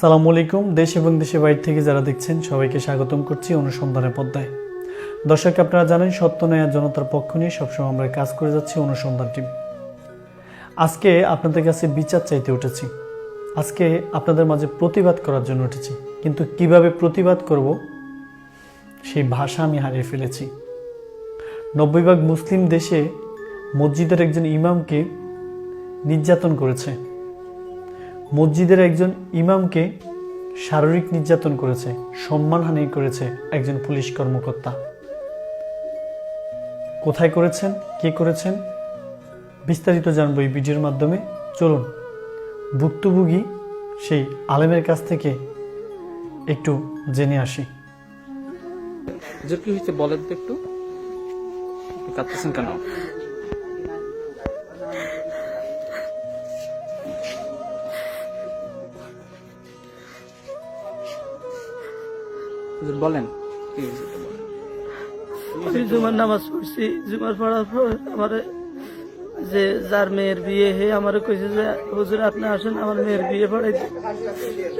সালামু আলাইকুম, দেশ এবং দেশের বাইরে থেকে যারা দেখছেন, সবাইকে স্বাগতম করছি অনুসন্ধানের পদ্মায় দর্শক, আপনারা জানেন, সত্য ন্যায় জনতার পক্ষ নিয়ে সবসময় আমরা কাজ করে যাচ্ছি অনুসন্ধান টিম। আজকে আপনাদের কাছে বিচার চাইতে উঠেছি। আজকে আপনাদের মাঝে প্রতিবাদ করার জন্য উঠেছি। কিন্তু কীভাবে প্রতিবাদ করব, সেই ভাষা আমি হারিয়ে ফেলেছি। নব্বই ভাগ মুসলিম দেশে মসজিদের একজন ইমামকে নির্যাতন করেছে। মসজিদের একজন ইমামকে শারীরিক নির্যাতন করেছে, সম্মানহানি করেছে একজন পুলিশ কর্মকর্তা। কোথায় করেছেন? কে করেছেন? বিস্তারিত জানব এই ভিডিওর মাধ্যমে। চলুন, ভুক্তভোগী সেই আলেমের কাছ থেকে একটু জেনে আসি। হুজুর কি হয়েছে বলেন তো একটু। কাঁদতেছেন কেন? বলেন। জুমার নামাজ পড়ছি। জুমার পড়ার পর আমার যে যার মেয়ের বিয়ে, হে আমার কইছে যে, হুজুর, আপনি আসেন, আমার মেয়ের বিয়ে পড়াইতে।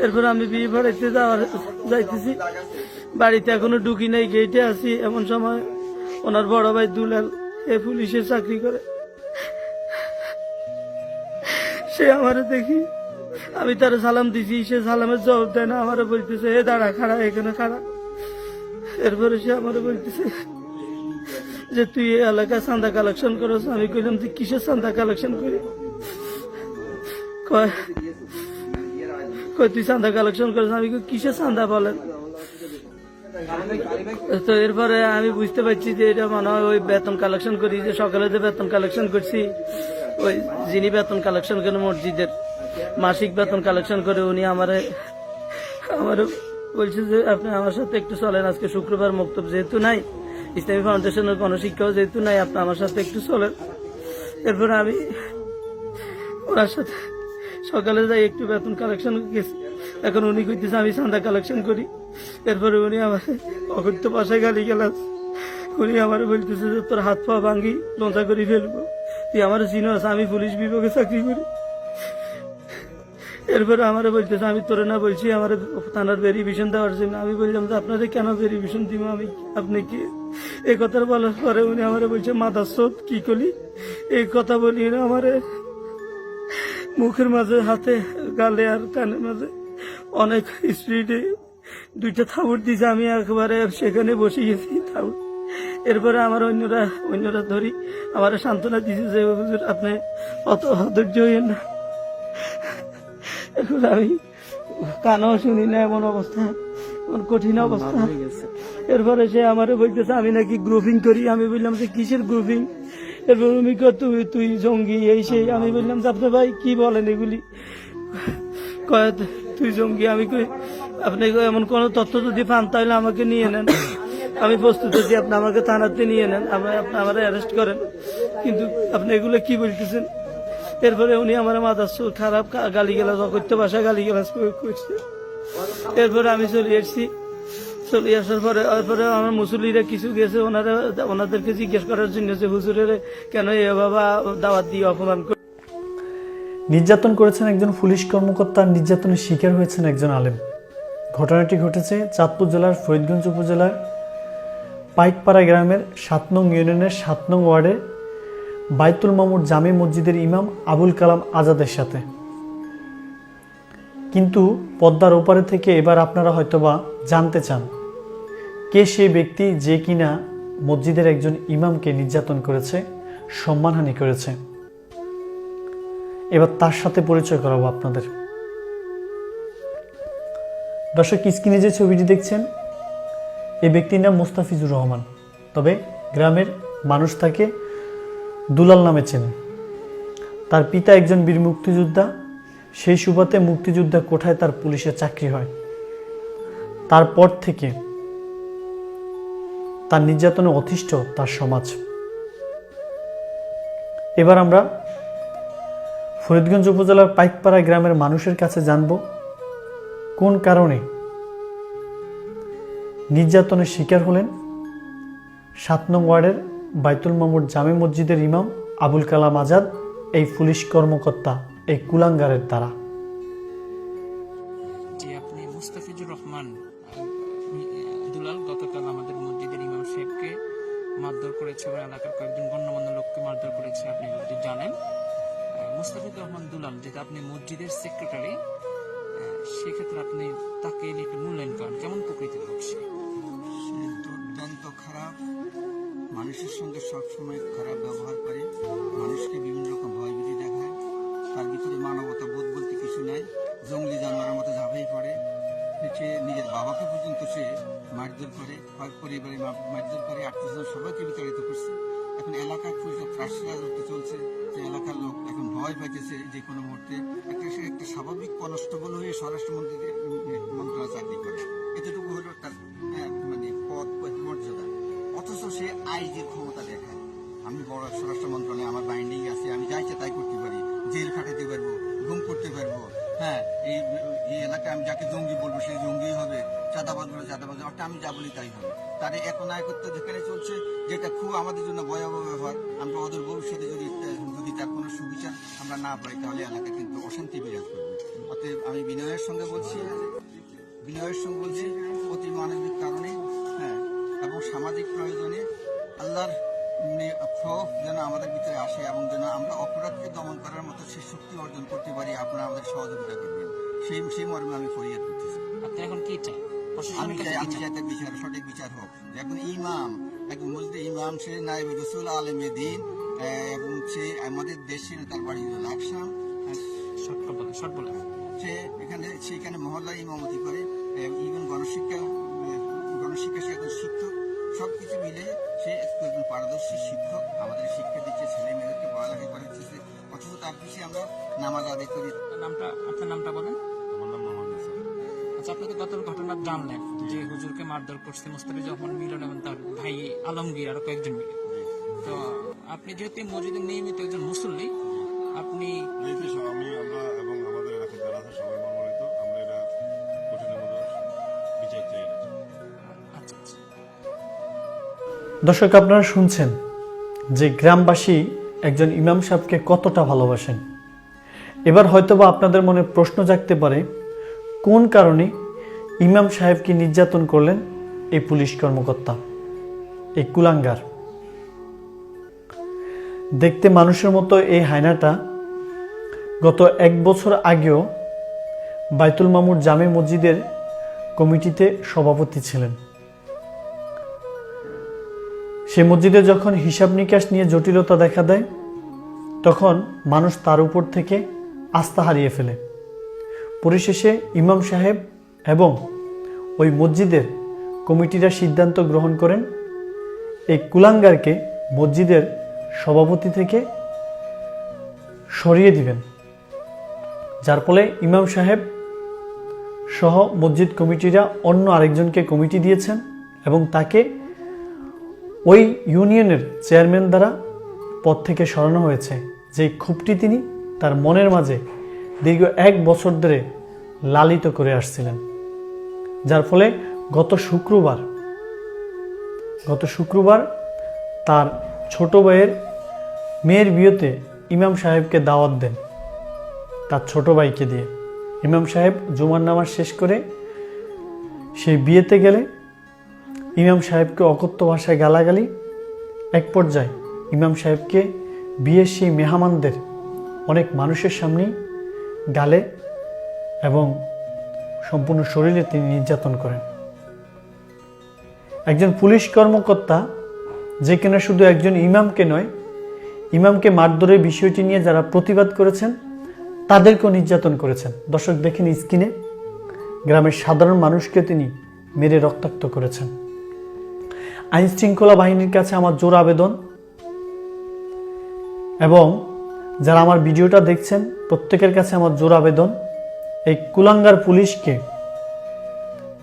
এরপর আমি বিয়ে পড়াইতে যাওয়ার যাইতেছি। বাড়িতে এখনও ঢুকি নাই গেটে আছি। এমন সময় ওনার বড় ভাই দুলাল, এ পুলিশে চাকরি করে। সে আমারে দেখি, আমি তার সালাম দিছি, সে সালামের জবাব দেয় না। আমারে বলতেছে, এ দাঁড়া, খাড়া, এখানে খাড়া। এরপরে সে আমার বলতেছে যে, তুই এই এলাকায় চান্দা কালেকশন করছ আমি কইলাম, তুই কিসের চান্দা কালেকশন করি? কয় তুই চান্দা কালেকশন করিস? আমি কিসের চান্দা বলেন? তো এরপরে আমি বুঝতে পারছি যে, এটা মনে হয় ওই বেতন কালেকশন করি, যে সকালে যে বেতন কালেকশন করছি, ওই যিনি বেতন কালেকশন করেন মসজিদের মাসিক বেতন কালেকশন করে, উনি আমারে, আমার বলছে যে, আপনি আমার সাথে একটু চলেন, আজকে শুক্রবার মুক্তব যেহেতু নাই, ইসলামী ফাউন্ডেশনের কোনো শিক্ষাও যেহেতু নাই, আপনি আমার সাথে একটু চলেন। এরপর আমি ওনার সাথে সকালে যাই, একটু বেতন কালেকশন গেছি। এখন উনি কইতেছে, আমি চান্দা কালেকশন করি। এরপরে উনি আমার অকথ্য পাশে গালি গেলাস। উনি আমার বলতেছে যে, তোর হাত পা ভাঙ্গি লোঁচা করে ফেলব। তুই আমার চিনস, আমি পুলিশ বিভাগে চাকরি করি। এরপরে আমার বলতেছে, আমি তোরে না বলছি, আমার থানার ভেরিফিকেশন দেওয়ার জন্য। আমি বললাম যে আপনাদের কেন ভেরিফিকেশন দিব আমি? আপনি কি এই কথা বলার পরে উনি আমার বলছে মাদার স্রোত কি করি এই কথা বলি না আমারে মুখের মাঝে, হাতে, গালে আর কানের মাঝে অনেক স্পিডে দুইটা থাবুর দিয়েছে। আমি একবারে সেখানে বসে গেছি থাবুর এরপরে আমার অন্যরা অন্যরা ধরি, আমার সান্ত্বনা দিয়েছে যে আপনি অত ধৈর্য হইয়েন না। এখন আমি কানও শুনি না এমন অবস্থা এমন কঠিন অবস্থা। হয়ে গেছে। এরপরে সে আমারে বলতেছে আমি নাকি গ্রুপিং করি? আমি বললাম যে কিসের গ্রুপিং এরপর কয়, তুই তুই জঙ্গি এই সেই। আমি বললাম যে আপনি ভাই কি বলেন এগুলি? কয় তুই জঙ্গি আমি কই আপনি এমন কোনো তথ্য যদি পান তাহলে আমাকে নিয়ে নেন। আমি প্রস্তুত আছি আপনি আমাকে থানাতে নিয়ে নেন আমরা আপনি আমার অ্যারেস্ট করেন। কিন্তু আপনি এগুলো কি বলতেছেন? এরপরে উনি আমার মাথার চুল খারাপ গালি গেলাস অকথ্য ভাষা গালি গেলাস করছে। এরপরে আমি চলে এসেছি। চলে আসার পরে, এরপরে আমার মুসল্লিরা কিছু গেছে, ওনারা ওনাদেরকে জিজ্ঞেস করার জন্য যে, হুজুরের কেন এ বাবা দাওয়াত দিয়ে অপমান করে নির্যাতন করেছেন একজন পুলিশ কর্মকর্তা, নির্যাতনের শিকার হয়েছেন একজন আলেম। ঘটনাটি ঘটেছে চাঁদপুর জেলার ফরিদগঞ্জ উপজেলার পাইকপাড়া গ্রামের সাত নং ইউনিয়নের সাত নং ওয়ার্ডে বাইতুল মামুর জামে মসজিদের ইমাম আবুল কালাম আজাদের সাথে। কিন্তু পদ্মার ওপারে থেকে এবার আপনারা হয়তোবা জানতে চান, কে সে ব্যক্তি যে কিনা মসজিদের একজন ইমামকে নির্যাতন করেছে, সম্মানহানি করেছে। এবার তার সাথে পরিচয় করাবো আপনাদের। দর্শক, স্ক্রিনে যে ছবিটি দেখছেন এই ব্যক্তির নাম মুস্তাফিজুর রহমান। তবে গ্রামের মানুষ তাকে দুলাল নামে চেনে। তার পিতা একজন বীর মুক্তিযোদ্ধা। সেই সুবাদে মুক্তিযোদ্ধা কোঠায় তার পুলিশের চাকরি হয়। তারপর থেকে তার নির্যাতনে অতিষ্ঠ তার সমাজ। এবার আমরা ফরিদগঞ্জ উপজেলার পাইকপাড়া গ্রামের মানুষের কাছে জানব, কোন কারণে নির্যাতনের শিকার হলেন সাত নং ওয়ার্ডের বাইতুল মামুর জামে মসজিদের ইমাম আবুল কালাম আজাদ, এই পুলিশ কর্মকর্তা, এই কুলাঙ্গারের দ্বারা আপনি মুস্তাফিজুর রহমান দুলাল গতকাল আমাদের মসজিদের ইমাম সাহেবকে মারধর করেছে বা এলাকার কয়েকজন গণ্যমান্য লোককে মারধর করেছে, আপনি যদি জানেন। মুস্তাফিজুর রহমান দুলাল, যেটা আপনি মসজিদের সেক্রেটারি সেক্ষেত্রে আপনি তাকে নিয়ে মূল্যায়ন করেন। কেমন প্রকৃতির লোক মানুষের সঙ্গে সবসময় খারাপ ব্যবহার করে, মানুষকে বিভিন্ন রকম ভয়ভীতি দেখায়। তার ভিতরে মানবতা বোধ বলতে কিছু নাই। জঙ্গলি জানোয়ারের মতো ঝাঁপিয়ে পড়ে। সে নিজের বাবাকে পর্যন্ত সে মারধর করে পরিবারে মারধর করে আত্মীয় সবাইকে বিতাড়িত করছে। এখন এলাকার পুলিশের ত্রাস রাজত্ব চলছে। যে এলাকার লোক এখন ভয় পাইতেছে যে কোনো মুহূর্তে একটা সে একটা স্বাভাবিক কনস্টেবল হয়ে স্বরাষ্ট্রমন্ত্রীকে মন্ত্রণালয় চাকরি করে। সে আইজির ক্ষমতা দেখায়। আমি বড় স্বরাষ্ট্র মন্ত্রণালয়ে আমার বাইন্ডিং আছে, আমি যা ইচ্ছা তাই করতে পারি। জেল খাটাতে পারব, গুম করতে পারব। হ্যাঁ এই এই এলাকায় আমি যাকে জঙ্গি বলব, সেই জঙ্গি হবে। চাঁদাবাদ বলে চাঁদাবাদ। অর্থাৎ আমি যা বলি তাই হবে। তার এখন নায়কত্ব যেখানে চলছে, যেটা খুব আমাদের জন্য ভয়াবহ ব্যবহার আমরা ওদের ভবিষ্যতে যদি যদি তার কোনো সুবিচার আমরা না পাই, তাহলে এলাকা কিন্তু অশান্তি বিরাজ করবে। অতএব আমি বিনয়ের সঙ্গে বলছি, বিনয়ের সঙ্গে বলছি, অতি মানবিক কারণে সামাজিক প্রয়োজনে আল্লাহর খোফ যেন আমাদের ভিতরে আসে এবং যেন আমরা অপরাধকে দমন করার মতো সেই শক্তি অর্জন করতে পারি আপনারা আমাদের সহযোগিতা করবেন। সেই সেই মর্মে আমি ফরিয়াদ করতেছি। আপনি এখন কি চাই আমি চাই আমি চাই তার বিচার সঠিক বিচার হোক। এখন ইমাম একজন মসজিদ ইমাম সে নাইব রসুল আলমে দিন এবং সে আমাদের দেশের তার বাড়ি হলো লাকসাম সে এখানে সেখানে মহল্লা ইমামতি করে ইভেন গণশিক্ষা গণশিক্ষা সে একজন শিক্ষক। সব কিছু মিলে সে একজন পারদর্শী শিক্ষক আমাদের শিক্ষা দিচ্ছে ছেলে মেয়েদেরকে পড়ালেখা করাচ্ছে অথচ তার পিছিয়ে আমরা নামাজ আদায় করি। নামটা আপনার নামটা বলেন। আমার নাম মোহাম্মদ। আচ্ছা আপনি তো ঘটনা জানলেন? যে হুজুরকে মারধর করছে মুস্তাফিজ রহমান মিলন এবং তার ভাই আলমগীর আর কয়েকজন মিলে। তো আপনি যেহেতু এই মসজিদের নিয়মিত একজন মুসল্লি আপনি আমি দর্শক, আপনারা শুনছেন যে গ্রামবাসী একজন ইমাম সাহেবকে কতটা ভালোবাসেন। এবার হয়তোবা আপনাদের মনে প্রশ্ন জাগতে পারে, কোন কারণে ইমাম সাহেবকে নির্যাতন করলেন এই পুলিশ কর্মকর্তা? এই কুলাঙ্গার। দেখতে মানুষের মতো এই হায়নাটা গত এক বছর আগেও বাইতুল মামুর জামে মসজিদের কমিটিতে সভাপতি ছিলেন। সে মসজিদে যখন হিসাব নিকাশ নিয়ে জটিলতা দেখা দেয়, তখন মানুষ তার উপর থেকে আস্থা হারিয়ে ফেলে। পরিশেষে ইমাম সাহেব এবং ওই মসজিদের কমিটিরা সিদ্ধান্ত গ্রহণ করেন, এই কুলাঙ্গারকে মসজিদের সভাপতি থেকে সরিয়ে দিবেন। যার ফলে ইমাম সাহেব সহ মসজিদ কমিটিরা অন্য আরেকজনকে কমিটি দিয়েছেন এবং তাকে ওই ইউনিয়নের চেয়ারম্যান দ্বারা পদ থেকে সরানো হয়েছে। যে ক্ষোভটি তিনি তার মনের মাঝে দীর্ঘ এক বছর ধরে লালিত করে আসছিলেন। যার ফলে গত শুক্রবার গত শুক্রবার তার ছোট ভাইয়ের মেয়ের বিয়েতে ইমাম সাহেবকে দাওয়াত দেন তার ছোট ভাইকে দিয়ে। ইমাম সাহেব জুমার নামাজ শেষ করে সেই বিয়েতে গেলে ইমাম সাহেবকে অকথ্য ভাষায় গালাগালি? এক পর্যায়ে ইমাম সাহেবকে বিয়ের সেই মেহমানদের অনেক মানুষের সামনেই গালে এবং সম্পূর্ণ শরীরে তিনি নির্যাতন করেন। একজন পুলিশ কর্মকর্তা যে কিনা শুধু একজন ইমামকে নয়, ইমামকে মারধরের বিষয়টি নিয়ে যারা প্রতিবাদ করেছেন, তাদেরকেও নির্যাতন করেছেন। দর্শক দেখেন স্ক্রিনে, গ্রামের সাধারণ মানুষকে তিনি মেরে রক্তাক্ত করেছেন। আইন শৃঙ্খলা বাহিনীর কাছে আমার জোর আবেদন। এবং যারা আমার ভিডিওটা দেখছেন, প্রত্যেকের কাছে আমার জোর আবেদন। এই কুলাঙ্গার পুলিশকে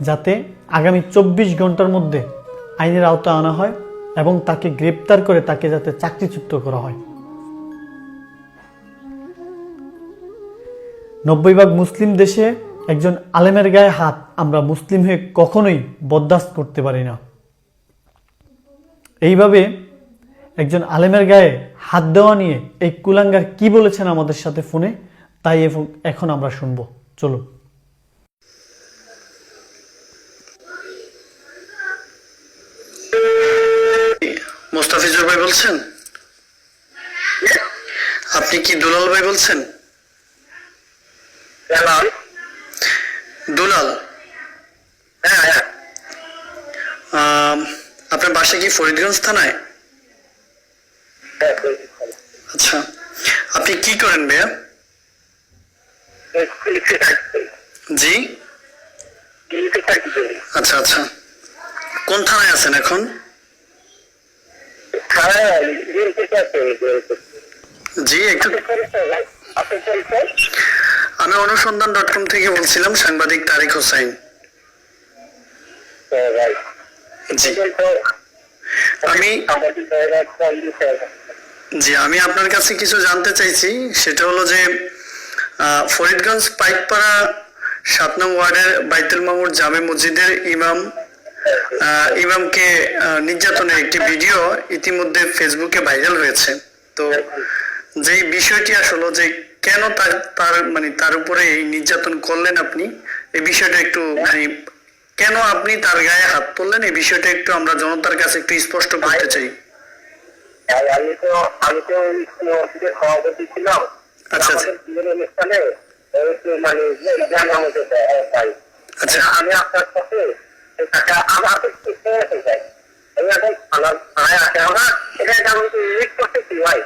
যাতে আগামী চব্বিশ ঘণ্টার মধ্যে আইনের আওতায় আনা হয় এবং তাকে গ্রেপ্তার করে তাকে যাতে চাকরিচ্যুত করা হয়। নব্বই ভাগ মুসলিম দেশে একজন আলেমের গায়ে হাত, আমরা মুসলিম হয়ে কখনোই বরদাস্ত করতে পারি না। এইভাবে একজন আলেমের গায়ে হাত দেওয়া নিয়ে এই কুলাঙ্গার কি বলেছেন আমাদের সাথে ফোনে, তাই এখন আমরা শুনব। চলুন। মোস্তাফিজুর ভাই বলছেন? আপনি কি দুলাল ভাই বলছেন? কি ফরিদগঞ্জ থানায়। আচ্ছা। আপনি কি করেন ভাইয়া? জি? আচ্ছা আচ্ছা। কোন থানায় আছেন এখন? জি একটু আমি অনুসন্ধান ডট কম থেকে বলছিলাম সাংবাদিক তারিক হোসাইন। জি। আমি জি আমি আপনার কাছে কিছু জানতে চাইছি। সেটা হলো যে ফরিদগঞ্জ পাইকপাড়া সাত নং ওয়ার্ডের বাইতুল মামুর জামে মসজিদের ইমাম ইমামকে নির্যাতনের একটি ভিডিও ইতিমধ্যে ফেসবুকে ভাইরাল হয়েছে। তো যেই বিষয়টি আসলে যে কেন তার তার মানে তার উপরে এই নির্যাতন করলেন আপনি এই বিষয়টা একটু মানে কেন আপনি তার গায়ে হাত তুললেন? এই বিষয়টা একটু আমরা জনতার কাছে একটু স্পষ্ট করতে চাই। আমি তো আমি তো মসজিদে ছিলাম আচ্ছা, আচ্ছা। অনুষ্ঠানে মানে আচ্ছা। আমি আপনার সাথে আমার আমি এখন থানায় আসে আমরা এটা আমি করতেছি ভাই।